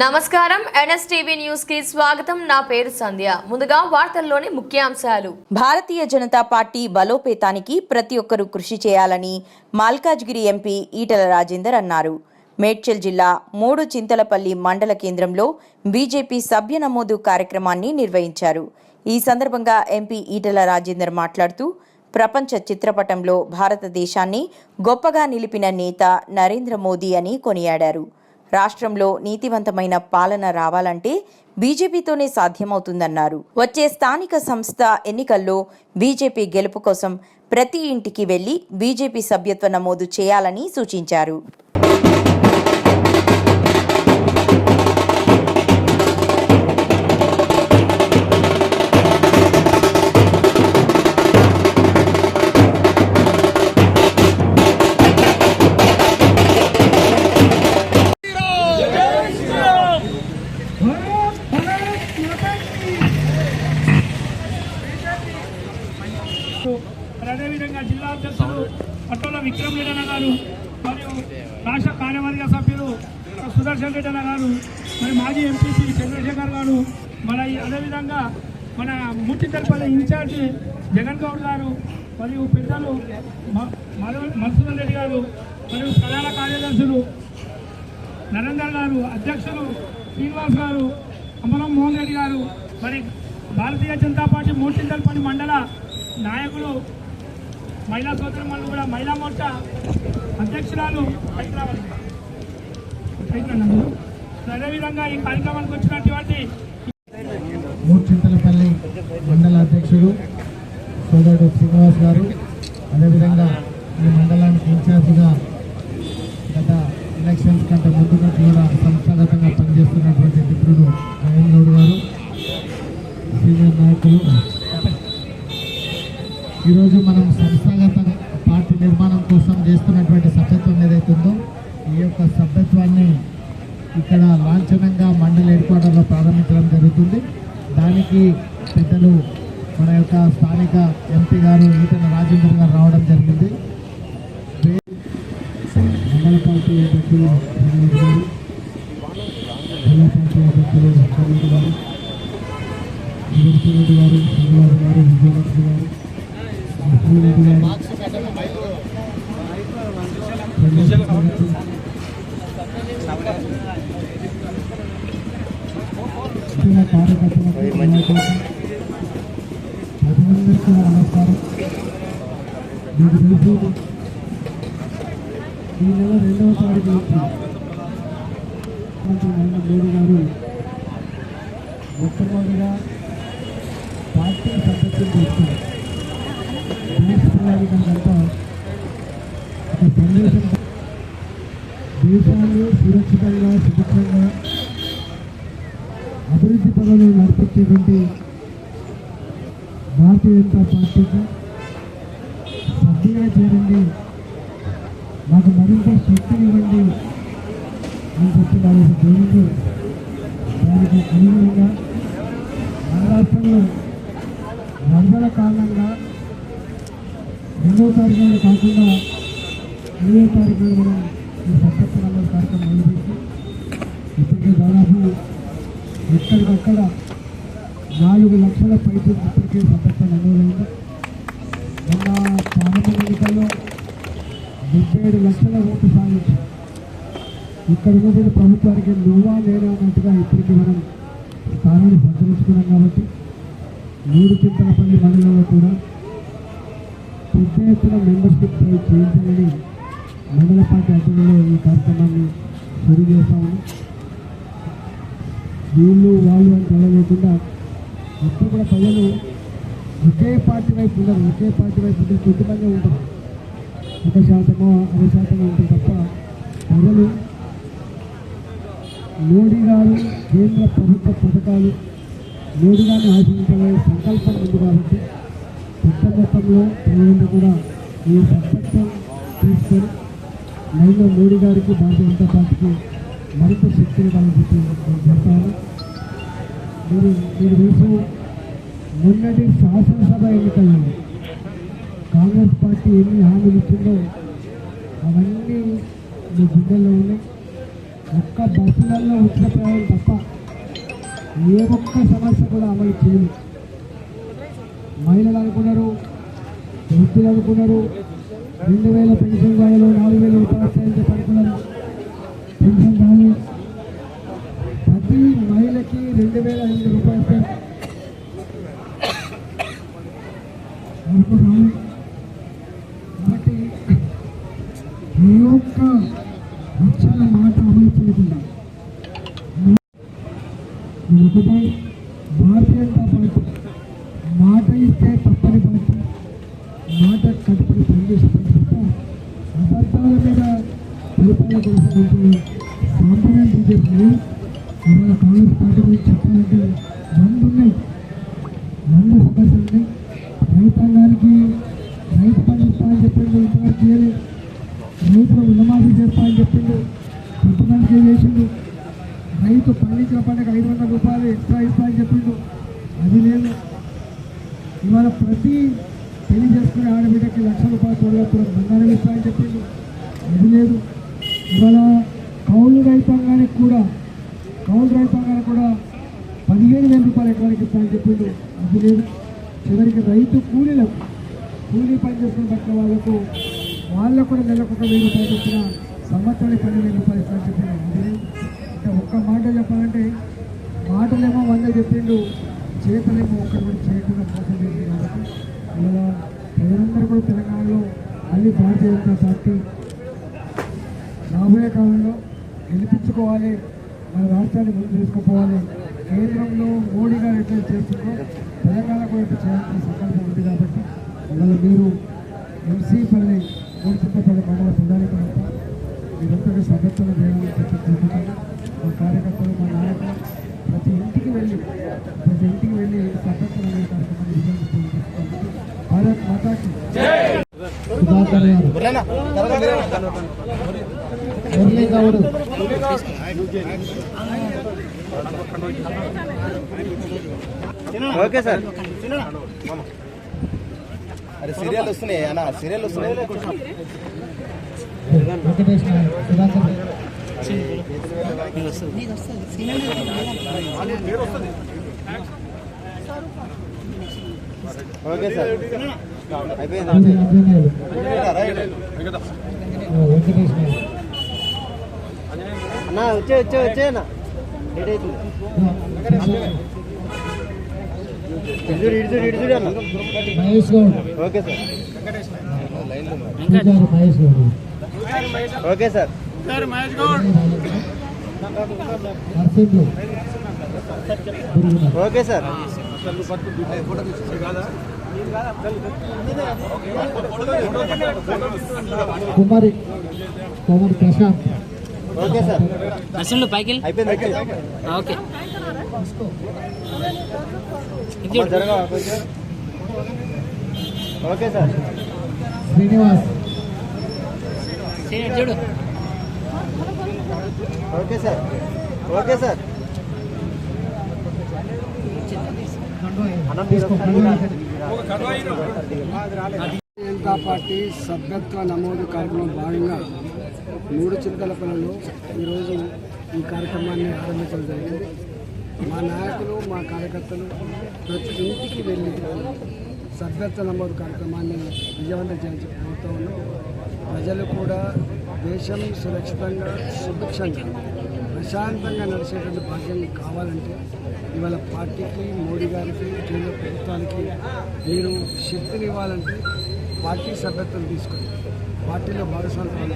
నమస్కారం. ఎన్ఎస్టీవీ న్యూస్కి స్వాగతం. నా పేరు సంధ్య. ముందుగా వార్తల్లోని ముఖ్యాంశాలు. భారతీయ జనతా పార్టీ బలోపేతానికి ప్రతి ఒక్కరూ కృషి చేయాలని మాల్కాజ్గిరి ఎంపీ ఈటల రాజేందర్ అన్నారు. మేడ్చల్ జిల్లా మూడు చింతలపల్లి మండల కేంద్రంలో బీజేపీ సభ్య నమోదు కార్యక్రమాన్ని నిర్వహించారు. ఈ సందర్భంగా ఎంపీ ఈటల రాజేందర్ మాట్లాడుతూ ప్రపంచ చిత్రపటంలో భారతదేశాన్ని గొప్పగా నిలిపిన నేత నరేంద్ర మోదీ అని కొనియాడారు. రాష్ట్రంలో నీతివంతమైన పాలన రావాలంటే బీజేపీతోనే సాధ్యమవుతుందన్నారు. వచ్చే స్థానిక సంస్థ ఎన్నికల్లో బీజేపీ గెలుపు కోసం ప్రతి ఇంటికి వెళ్ళి బీజేపీ సభ్యత్వ నమోదు చేయాలని సూచించారు. అదేవిధంగా జిల్లా అధ్యక్షులు పట్టోల విక్రమ్ రెడ్డి అన్న గారు మరియు రాష్ట్ర కార్యవర్గ సభ్యులు సుదర్శన్ రెడ్డి అన్న గారు మరి మాజీ ఎంపీసీ చంద్రశేఖర్ గారు మన అదేవిధంగా మన ముట్టితరపల్లి ఇన్ఛార్జి జగన్ గౌడ్ గారు మరియు పెద్దలు మధుసూదన్ రెడ్డి గారు మరియు ప్రధాన కార్యదర్శులు నరేందర్ గారు అధ్యక్షులు శ్రీనివాస్ గారు అమరం మోహన్ రెడ్డి గారు మరి భారతీయ జనతా పార్టీ మూర్తింతల్పల్లి మండల నాయకులు మహిళా సోదరులు కూడా మహిళా మోర్చా అధ్యక్షురాలు హైదరాబాద్. అదేవిధంగా ఈ కార్యక్రమానికి వచ్చినటువంటి మూర్చింతలపల్లి మండల అధ్యక్షుడు సోదరుడు శ్రీనివాస్ గారు. అదేవిధంగా ఈ మండలానికి ఇన్ఛార్జిగా ఈ యొక్క సభ్యత్వాన్ని ఇక్కడ లాంఛనంగా మండలి హెడ్ క్వార్టర్లో ప్రారంభించడం జరుగుతుంది. దానికి పెద్దలు మన యొక్క స్థానిక ఎంపీ గారు ఈటల రాజేందర్ గారు రావడం జరిగింది. మండల పార్టీ అధ్యక్షులు గారు జిల్లా పార్టీ అధ్యక్షులు సోమరెడ్డి గారు రెడ్డి గారు శ్రీనివాస్ గారు విజయలక్ష్మి గారు లక్ష్మీరెడ్డి గారు ముఖ్యంగా కార్యకర్తలకు ప్రజలందరికీ కూడా నమస్కారం మీకు తెలుసు ఈ నెల రెండవ తారీఖు నుంచి నరేంద్ర మోడీ గారు మొట్టమొదటిగా పార్టీ సభ్యత్వం చేస్తారు దేశ ప్రజానికంతా ఒక సందేశం దేశాన్ని సురక్షితంగా సుభిక్షంగా అభివృద్ధి పనులు నడిపించేటువంటి భారతీయ జనతా పార్టీకి సభ్యుగా చేరండి. మాకు మరింత శక్తినివ్వండి అని చెప్పి వారి దేవుడు దానికి అనుగుణంగా మన రాష్ట్రంలో వరదల కారణంగా రెండో తారీఖు కాకుండా ఇరవై తారీఖు నాడు మనం ఈ సభ్యత్వ కార్యక్రమం మొదలుపెట్టి ఇప్పటికే దాదాపు ఎక్కడికక్కడ నాలుగు లక్షల పైపు ఇప్పటికే సభ్యత్వం నమోదైంది. మొన్న పార్లమెంట్ ఎన్నికల్లో డెబ్బై ఏడు లక్షల ఓటు సాధించి ఇక్కడ ఉన్నటువంటి ప్రభుత్వానికి నువ్వా నేనా అన్నట్టుగా ఇప్పటికీ మనం స్థానాన్ని భద్రించుకున్నాం కాబట్టి మూడు చింతలపల్లి మండలంలో కూడా పెద్ద ఎత్తున మెంబర్షిప్ చేయించాలని మండల పార్టీ అధ్యక్షులు ఈ కార్యక్రమాన్ని షురూ చేస్తామని వీళ్ళు వాళ్ళు అని చూడలేకుండా ఎప్పుడు కూడా ప్రజలు ఒకే పార్టీ వైపు ఉండరు ఒకే పార్టీ వైపు ఉంటే కొద్దిమంది ఉంటారు. ఒక శాతమో అరవై శాతమో ఉంటుంది తప్ప ప్రజలు మోడీ గారు కేంద్ర ప్రభుత్వ పథకాలు మోడీ గారిని ఆశించలే సంకల్పం ఉంది కాబట్టి పెద్ద మొత్తంలో ప్రజలంతా కూడా ఈ సంకల్పం తీసుకొని నరేంద్ర మోడీ గారికి భారతీయ జనతా పార్టీకి మరింత శక్తిని కలిగి చెప్తాను మీరు మీరు తెలుసు మొన్నటి శాసనసభ ఎన్నికల్లో కాంగ్రెస్ పార్టీ ఎన్ని హామీలు ఇచ్చిందో అవన్నీ మీ గుండెల్లో ఉన్నాయి. ఒక్క బస్సులలో ఉచిత ప్రయాణం తప్ప ఏ ఒక్క సమస్య కూడా అమలు చేయదు మహిళలు అనుకున్నారు వృద్ధులు అనుకున్నారు రెండు వేల పెన్షన్ రాయలు నాలుగు వేల రూపాయలు వస్తాయని అనుకున్నారు పెన్షన్ కానీ ప్రతి మహిళకి రెండు వేల ఐదు రూపాయలు వస్తాయి వరకు రాలి కాబట్టి ఏ ఒక్క వచ్చిన మాట అమలు చేయకుండా ఒకటే భారతీయ జనతా పార్టీ మాట ఇస్తే తప్పని పార్టీ మాట కట్టుబడి పనిచేస్తుంది తప్ప అబద్ధాల మీద పరిపాలన కొనసాగించే సాంప్రదాయం బీజేపీ లేదు ఇవాళ కాంగ్రెస్ పార్టీ గురించి చెప్పాలంటే వంద ఉన్నాయి వంద సమస్యలు ఉన్నాయి రైతాంగానికి రైతు పని ఇస్తామని అని చెప్పిండు ఇంతవరకు చేయలేదు. రైతులు రుణమాఫీ చేస్తా అని చెప్పిండు. కొంతమందికి చేసిండు. రైతు పండించిన పంటకు ఐదు వందల రూపాయలు ఎక్స్ట్రా ఇస్తానని చెప్పిండు. అది లేదు. ఇవాళ ప్రతి పెళ్ళి చేసుకునే ఆడబిడ్డకి లక్ష రూపాయలు తోడగప్పుడు బంగారం ఇస్తానని చెప్పిండు. అది లేదు. ఇవాళ కౌలు రైతాంగానికి కూడా కౌలు రైతాంగానికి కూడా పదిహేను వేల రూపాయలు ఎకరానికి ఇస్తానని చెప్పిండు. అది లేదు. చివరికి రైతు కూలీలకు కూలీ పని చేసుకుని వాళ్ళకు వాళ్ళకు కూడా నెలకు ఒక వెయ్యి రూపాయలు చొప్పున సంవత్సరానికి పన్నెండు వేల రూపాయలు ఇస్తారని అని అంటే ఒక్క మాట చెప్పాలంటే మాటలేమో వంద చెప్పిండు చేతలేమో ఒక్కటి కూడా చేయకుండా మోసం చేసింది కాబట్టి ఇలా ప్రజలందరూ కూడా తెలంగాణలో మళ్ళీ భారతీయ జనతా పార్టీ రాబోయే కాలంలో గెలిపించుకోవాలి మన రాష్ట్రాన్ని ముందు తీసుకుపోవాలి. కేంద్రంలో మోడీ గారు ఎట్లా చేస్తుందో తెలంగాణ కూడా చేయాల్సిన సంకల్పం ఉంది కాబట్టి ఇవాళ మీరు ఎంసీ ఎంసీపల్లి మూడుచింతపల్లి మండల ప్రధానికులంతా మీరంతా సభ్యత్వం చేయాలని చెప్పి కోరుకుంటాను మా కార్యకర్తలు మా నాయకులు ప్రతి ఇంటికి వెళ్ళి ప్రతి ఇంటికి వెళ్ళి సభ్యత్వం అనే కార్యక్రమాన్ని భారత్ మాతాకి. Murali Goud okay sir. అరే సీరియల్ వస్తున్నాయి అన్న సీరియల్ వస్తున్నాయి. Okay sir. అయిపోయింది. అన్న వచ్చే వచ్చే వచ్చే అన్న. లేట్ అవుతుంది. Mahesh Goud okay sir Pujari Mahesh Goud okay sir okay sir Kumari Kumari Prashant. Okay sir Narasimhulu పైకి ఓకే? Okay sir. శ్రీనివాస్. చూడు. Okay sir. Okay sir. Janata party సభ్యత్వ నమోదు కార్యక్రమం భాగంగా మూడు చిలకలపల్లిలో ఈరోజు ఈ కార్యక్రమాన్ని ఆరంభించడం జరిగింది. మా నాయకులు మా కార్యకర్తలు ప్రతి ఇంటికి వెళ్ళి సభ్యత్వ నమోదు కార్యక్రమాన్ని విజయవంతం చేయాల్సిన ప్రభుత్వంలో ప్రజలు కూడా దేశం సురక్షితంగా సుభిక్షంగా ప్రశాంతంగా నడిచేటువంటి భాగ్యం కావాలంటే ఇవాళ పార్టీకి మోడీ గారికి కేంద్ర ప్రభుత్వానికి మీరు శక్తిని ఇవ్వాలంటే పార్టీ సభ్యత్వం తీసుకొని పార్టీలో భాగస్వామ్యం